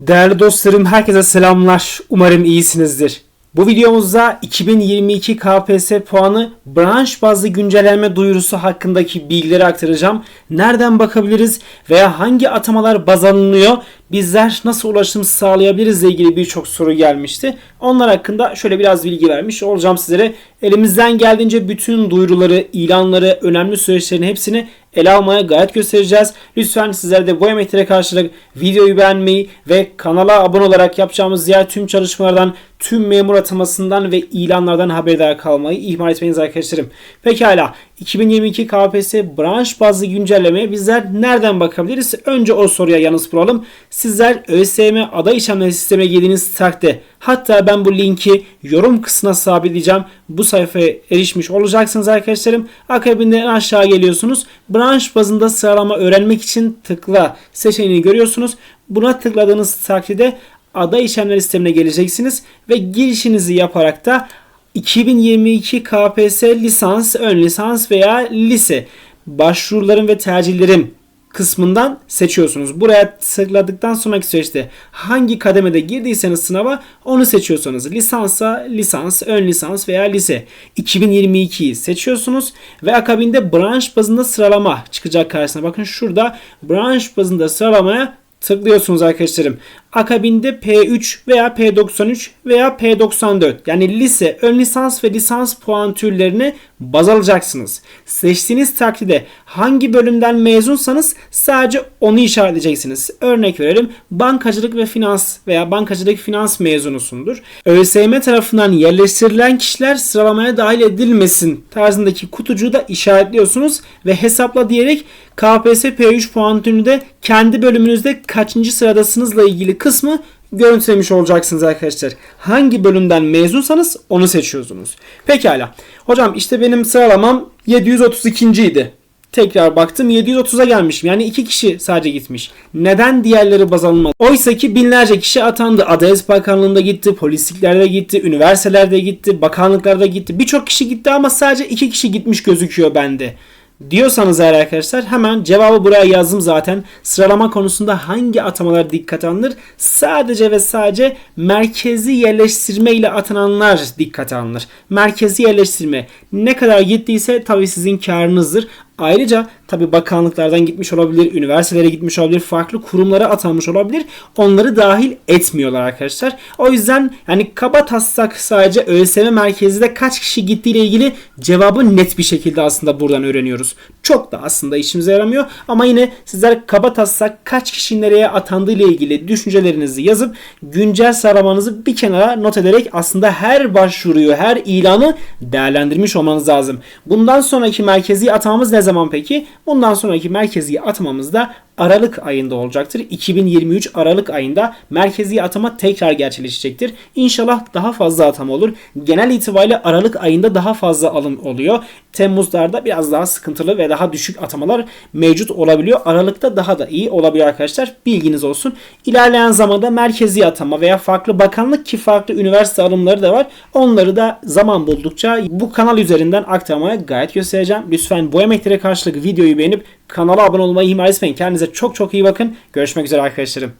Değerli dostlarım herkese selamlar. Umarım iyisinizdir. Bu videomuzda 2022 KPSS puanı branş bazlı güncelleme duyurusu hakkındaki bilgileri aktaracağım. Nereden bakabiliriz veya hangi atamalar baz alınıyor? Bizler nasıl ulaşım sağlayabiliriz ile ilgili birçok soru gelmişti. Onlar hakkında şöyle biraz bilgi vermiş olacağım sizlere. Elimizden geldiğince bütün duyuruları, ilanları, önemli süreçlerin hepsini ele almaya gayret göstereceğiz. Lütfen sizler de bu emeklere karşılık videoyu beğenmeyi ve kanala abone olarak yapacağımız diğer tüm çalışmalardan, tüm memur atamasından ve ilanlardan haberdar kalmayı ihmal etmeyiniz arkadaşlarım. Pekala 2022 KPSS branş bazlı güncellemeye bizler nereden bakabiliriz? Önce o soruya yanıt bulalım. Sizler ÖSYM aday işlemleri sistemine girdiğiniz takdirde hatta ben bu linki yorum kısmına sabitleyeceğim. Bu sayfaya erişmiş olacaksınız arkadaşlarım. Akabinde en aşağı geliyorsunuz. Branş bazında sıralama öğrenmek için tıkla seçeneğini görüyorsunuz. Buna tıkladığınız takdirde aday işlemleri sistemine geleceksiniz ve girişinizi yaparak da 2022 KPSS lisans, ön lisans veya lise başvuruların ve tercihlerin kısmından seçiyorsunuz. Buraya tıkladıktan sonraki süreçte hangi kademede girdiyseniz sınava onu seçiyorsunuz. Lisansa lisans, ön lisans veya lise. 2022'yi seçiyorsunuz ve akabinde branş bazında sıralama çıkacak karşısına. Bakın şurada branş bazında sıralamaya tıklıyorsunuz arkadaşlarım. Akabinde P3 veya P93 veya P94 yani lise, ön lisans ve lisans puan türlerini baz alacaksınız. Seçtiğiniz takdirde hangi bölümden mezunsanız sadece onu işaretleyeceksiniz. Örnek verelim bankacılık ve finans veya bankacılık finans mezunusundur. ÖSYM tarafından yerleştirilen kişiler sıralamaya dahil edilmesin tarzındaki kutucuğu da işaretliyorsunuz ve hesapla diyerek KPSS P3 puan türünü de kendi bölümünüzde kaçıncı sıradasınızla ilgili kısmı görüntülemiş olacaksınız arkadaşlar. Hangi bölümden mezunsanız onu seçiyorsunuz. Pekala. Hocam işte benim sıralamam 732. idi. Tekrar baktım 730'a gelmişim. Yani iki kişi sadece gitmiş. Neden diğerleri baz alınmadı? Oysa ki binlerce kişi atandı. Adalet Bakanlığı'nda gitti, polisliklerde gitti, üniversitelerde gitti, bakanlıklarda gitti. Birçok kişi gitti ama sadece iki kişi gitmiş gözüküyor bende diyorsanız eğer arkadaşlar hemen cevabı buraya yazdım zaten. Sıralama konusunda hangi atamalar dikkat alınır? Sadece ve sadece merkezi yerleştirme ile atananlar dikkat alınır. Merkezi yerleştirme ne kadar gittiyse tabii sizin karınızdır. Ayrıca tabi bakanlıklardan gitmiş olabilir, üniversitelere gitmiş olabilir, farklı kurumlara atanmış olabilir. Onları dahil etmiyorlar arkadaşlar. O yüzden yani kaba taslak sadece ÖSYM merkezinde kaç kişi gittiği ile ilgili cevabı net bir şekilde aslında buradan öğreniyoruz. Çok da aslında işimize yaramıyor ama yine sizler kaba taslak kaç kişi nereye atandığı ile ilgili düşüncelerinizi yazıp güncel sıralamanızı bir kenara not ederek aslında her başvuruyu, her ilanı değerlendirmiş olmanız lazım. Bundan sonraki merkezi atamamız ne zaman peki? Bundan sonraki merkezi atamamız da Aralık ayında olacaktır. 2023 Aralık ayında merkezi atama tekrar gerçekleşecektir. İnşallah daha fazla atama olur. Genel itibariyle Aralık ayında daha fazla alım oluyor. Temmuzlarda biraz daha sıkıntılı ve daha düşük atamalar mevcut olabiliyor. Aralıkta daha da iyi olabiliyor arkadaşlar. Bilginiz olsun. İlerleyen zamanda merkezi atama veya farklı bakanlık ki farklı üniversite alımları da var. Onları da zaman buldukça bu kanal üzerinden aktarmaya gayet göstereceğim. Lütfen bu emeklere karşılık videoyu beğenip kanala abone olmayı ihmal etmeyin. Çok çok iyi bakın. Görüşmek üzere arkadaşlarım.